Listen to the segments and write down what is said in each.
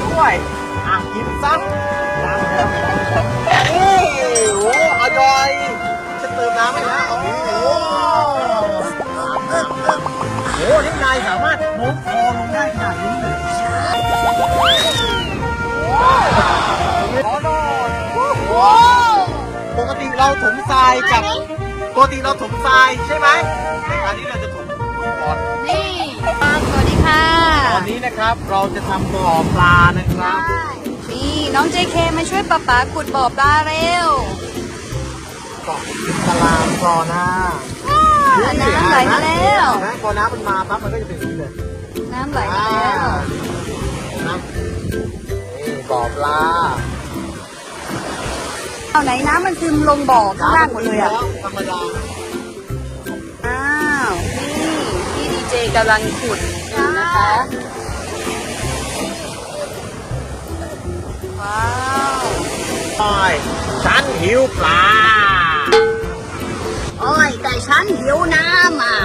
ด้วยอะกินซะน้ำแล้วนี่โอ้อร่อยจะเติมน้ำไหมนะโอ้โหโอ้นี่นายสามารถโน้มคอลงได้ขนาดนี้เลยขอหน่อยว้าวปกติเราถมทรายกับปกติเราถมทรายใช่ไหมในการที่เราจะถมก่อนนี่ สวัสดีค่ะตอนนี้นะครับเราจะทำบ่อปลานะครับนี่น้อง JK มาช่วยป๊าป๊าขุดบ่อปลาเร็วเกาะอิสลามก่อนนะว้าน้ำไหลมาแล้วนะพอน้ำมันมาปั๊บมันก็จะเป็นอย่างนี้เลยน้ำไหลมาแล้วนะนี่บ่อปลาเอาไหนน้ำมันซึมลงบ่อข้างล่างหมดเลยอะธรรมดา กำลังขุดอยู่นะคะ ว้าวใช่ฉันหิวปลา โอ้ย แต่ฉันหิวน้ำอะ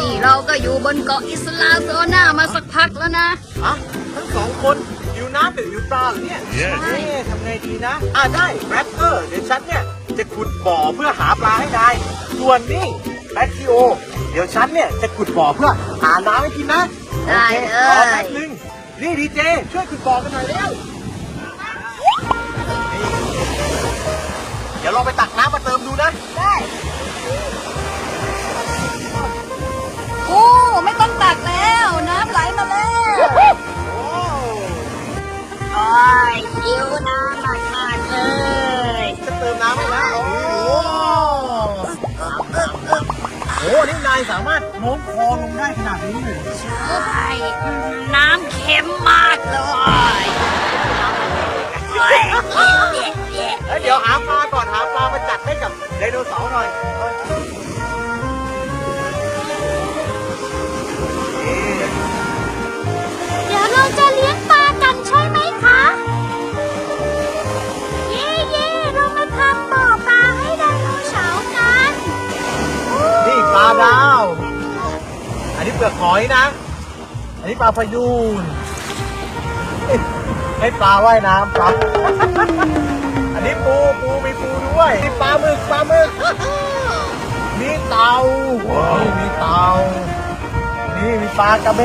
นี่เราก็อยู่บนเกาะอิสลาโซนามาสักพักแล้วนะฮะทั้งสองคนหิวน้ำหรือหิวปลาเหรอเนี่ย Yes เอ๊ะทำไงดีนะ อ่าได้แรปเตอร์เดี๋ยวฉันเนี่ย จะขุดบ่อเพื่อหาปลาให้ได้ ส่วนนี่แบคทีโอ เดี๋ยวฉันเนี่ยจะขุดบ่อเพื่อหาน้ำให้กินนะได้โอคเลยรอแป๊บนึงนี่ดีเจช่วยขุดบ่อกันหน่อยเร็วนี่เดี๋ยวลองไปตักน้ำมาเติมดูนะ ได้โอ้ ไม่ต้องตักแล้ว น้ำไหลมาแล้วายสามารถโน้มคอลงได้ขนาดนี้เลยใช่น้ำเค็มมากเลยเฮ้ยเดี๋ยวหาปลาก่อนหาปลามาจัดให้กับไดโนเสาร์หน่อย เปลือกหอยนะ อันนี้ปลาพยูนให้ปลาว่ายน้ำปลาอันนี้ปูปูมีปูด้วยนี่ปลาหมึกปลาหมึก มีเต่ามีเต่า นี่มีปลากระเบ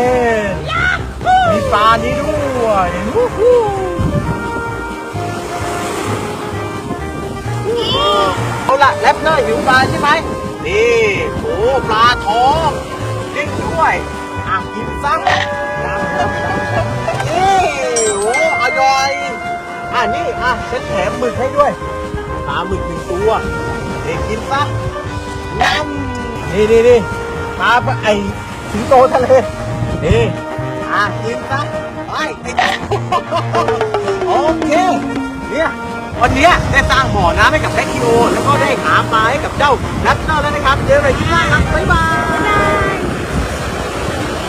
นมีปลานี้ด้วยวู้ฮู้เอาละแรปเตอร์หิวปลาใช่ไหมนี่ กินซะนี่โอ้อร่อยอะนี่อะฉันแถมหมึกให้ด้วยปลาหมึกหนึ่งตัวเด็กกินซะน้ำนี่นี่นี่ปลาไอสิงโตทะเลนี่อะกินซะไปโอเคเนี่ยวันนี้ได้สร้างบ่อน้ำให้กับแพ็กคิโอแล้วก็ได้หาปลาให้กับเจ้าแรปเตอร์แล้วนะครับเจอกันที่หน้าครับบ๊ายบาย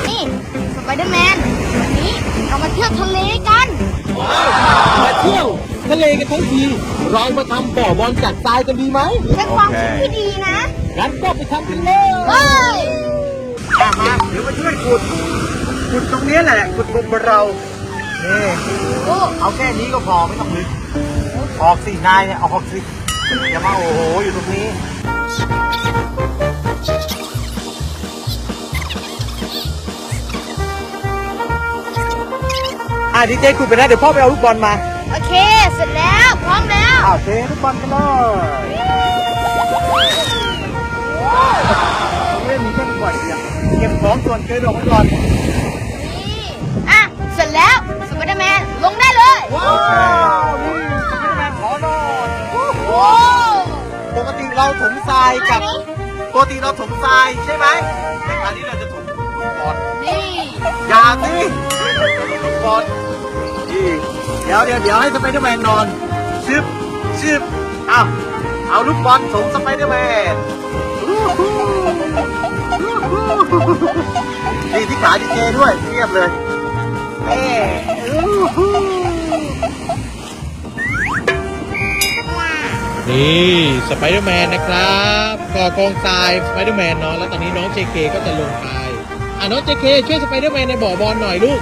นี่สไป เดอร์แมนวันนี้เรามาเที่ยวทะเลกันมาเที่ยวทะเลกันทั้งทีเรามาทำบ่อบอลจากทรายกันดีไหมเป็นความคิดที่ดีนะงั้นก็ไปทำกันเลยเฮ้ยอะมาเดี๋ยวมาช่วยขุดขุดตรงนี้แหละขุดมุมเรานี่โอ้เอาแค่นี้ก็พอไม่ต้องลึกออกสินายเนี่ยออกสิอย่ามาโอ้โหอยู่ตรงนี้ ดีเจขุดไปนะเดี๋ยวพ่อไปเอาลูกบอลมาโอเค เสร็จแล้ว พร้อมแล้วอ้าวเทลูกบอลกันเลยเล่นมีแค่ลูกบอลเดียวเก็บของส่วนเกินออกไว้ก่อนนี่อะ เสร็จแล้วสไปเดอร์แมนลงได้เลยว้าวนี่สไปเดอร์แมนขอนอนโอ้ปกติเราถมทรายกับปกติเราถมทรายใช่ไหมในการที่เราจะถมลูกบอลนี่อย่าสิลูกบอลนี่ เดี๋ยวเดี๋ยวเดี๋ยวให้สไปเดอร์แมนนอนชึบชึบเอาเอาลูกบอลถมสไปเดอร์แมนอู้หูอู้หูนี่ที่ขาดีเจด้วยเทียบเลยเอ้นี่สไปเดอร์แมนนะครับก่อกองทรายสไปเดอร์แมนเนาะแล้วตอนนี้น้องเจเคก็จะลงไปอะน้องเจเคช่วยสไปเดอร์แมนในบ่อบอลหน่อยลูก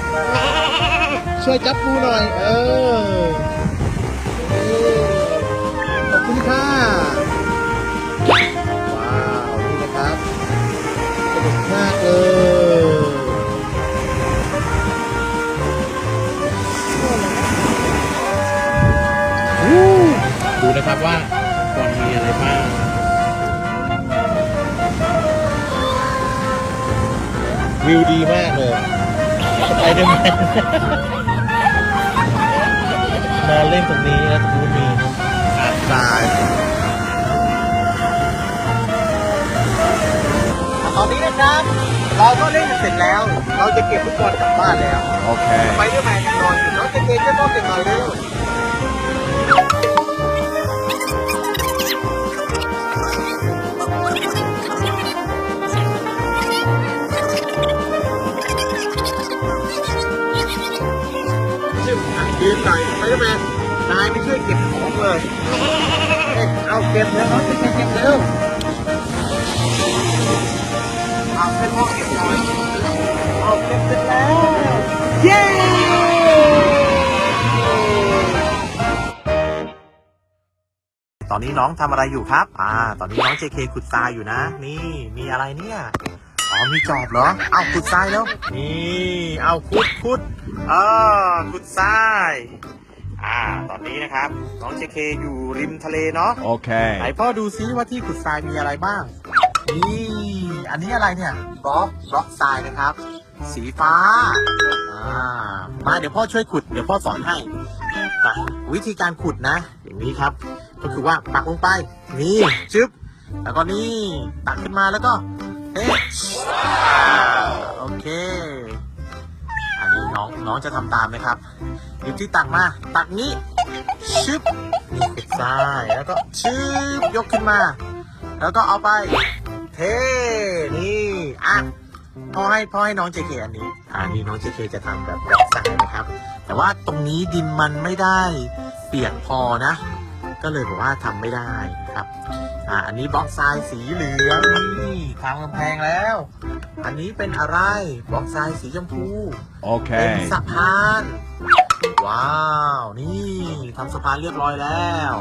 ช่วยจับปูหน่อย เออ ขอบคุณค่ะว้าวนี่นะครับสนุกมากเลยวู้ดูนะครับว่าก่อนมีอะไรบ้างวิวดีมากเลย ไปเดอร์แมนมาเล่นตรงนี้แล้วตรงนู้นมีอาดทรายตอนนี้นะครับ เราก็เล่นเสร็จแล้ว เราจะเก็บลูกบอลกลับบ้านแล้ว โอเคสไปเดอร์แมนยังนอนอยู่น้องเจเจจะต้องเก็บหน่อยเร็ว เอาเก็บแล้วน้องเจเจเก็บเร็วเอาให้พ่อเก็บหน่อยเอาเก็บเสร็จแล้ว เย้ตอนนี้น้องทำอะไรอยู่ครับ อ่า ตอนนี้น้องเจเคขุดทรายอยู่นะ นี่ มีอะไรเนี่ย อ๋อ มีจอบเหรอ เอาขุดทรายแล้ว นี่ เอาขุดขุดอ่าขุดทราย อ่า ตอนนี้นะครับ น้องเจเคอยู่ริมทะเลเนาะ Okay. ไหนพ่อดูซิว่าที่ขุดทรายมีอะไรบ้าง นี่ อันนี้อะไรเนี่ย บล็อก บล็อกทรายนะครับ สีฟ้า อ่า มาเดี๋ยวพ่อช่วยขุด เดี๋ยวพ่อสอนให้มาวิธีการขุดนะ อย่างนี้ครับ ก็คือว่าปักลงไป นี่ชึบแล้วก็นี่ ตักขึ้นมาแล้วก็ เอ๊ะอ่าโอเคอั น้องน้องจะทำตามไหมครับหยิบที่ตักมา ตักนี้ชึบนี่ขุดทรายแล้วก็ชึบยกขึ้นมา แล้วก็เอาไป เทนี่อะพ่อให้พ่อให้น้องเจเคอันนี้อ่านี่น้องเจเคจะทำแบบบล็อกทรายนะครับ แต่ว่าตรงนี้ดินมันไม่ได้เปียกพอนะ ก็เลยบอกว่าทำไม่ได้ครับ อ่า อันนี้บล็อกทรายสีเหลืองนี่ทางกำแพงแล้ว อันนี้เป็นอะไรบล็อกทรายสีชมพูเป็น Okay. สะพาน ว้าว นี่ทำสะพานเรียบร้อยแล้ว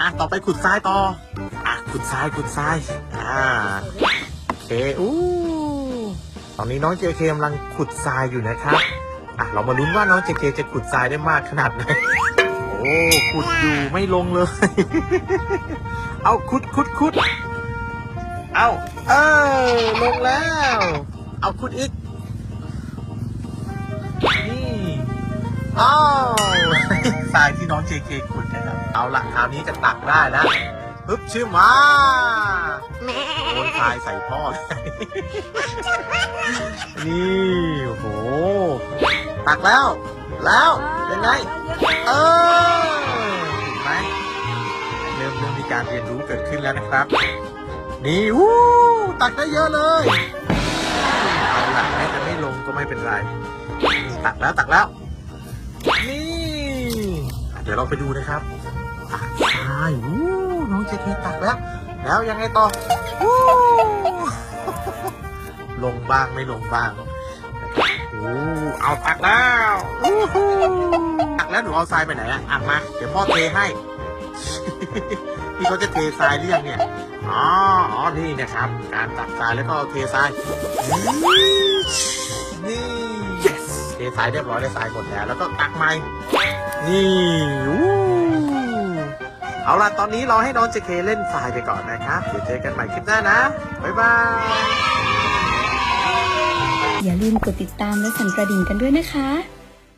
อะต่อไปขุดทรายต่ออะขุดทรายขุดทรายอ่าโอเคอู้ตอนนี้น้องเจเคกำลังขุดทรายอยู่นะครับอะเรามาลุ้นว่าน้องเจเคจะขุดทรายได้มากขนาดไหน โอ้ขุดอยู่ไม่ลงเลย เอาขุดขุดขุดเอาเออลงแล้ว เอาขุดอีกนี่อ้าวทรายที่น้องเจเคขุดนะครับเอาละคราวนี้จะตักได้แล้วฮึบชื่อมาโอนทรายใส่พ่อนี่โอ้โหตักแล้ว แล้วยังไง เออเห็นไหมเริ่มเริ่มมีการเรียนรู้เกิดขึ้นแล้วนะครับ นี่วู้ตักได้เยอะเลยเอาละแม้จะไม่ลงก็ไม่เป็นไร ตักแล้วตักแล้ว นี่ เดี๋ยวเราไปดูนะครับตักใช่วู้น้องเจเคตักแล้ว แล้วยังไงต่อวู้ลงบ้างไม่ลงบ้าง เอาตักแล้ววู้ฮู้ตักแล้วหนูเอาทรายไปไหนอะอะมา เดี๋ยวพ่อเทให้พี่เขาจะเททรายหรือยังเนี่ย อ๋อ อ๋อ นี่นะครับ การตักทรายแล้วก็เอาเททราย นี่ yes เททรายเรียบร้อยได้ทรายหมดแล้ว แล้วก็ตักใหม่ นี่วู้เอาล่ะ ตอนนี้เราให้น้องเจเคเล่นทรายไปก่อนนะครับ เดี๋ยวเจอกันใหม่คลิปหน้านะ บ๊ายบาย อย่าลืมกดติดตามและสั่นกระดิ่งกันด้วยนะคะ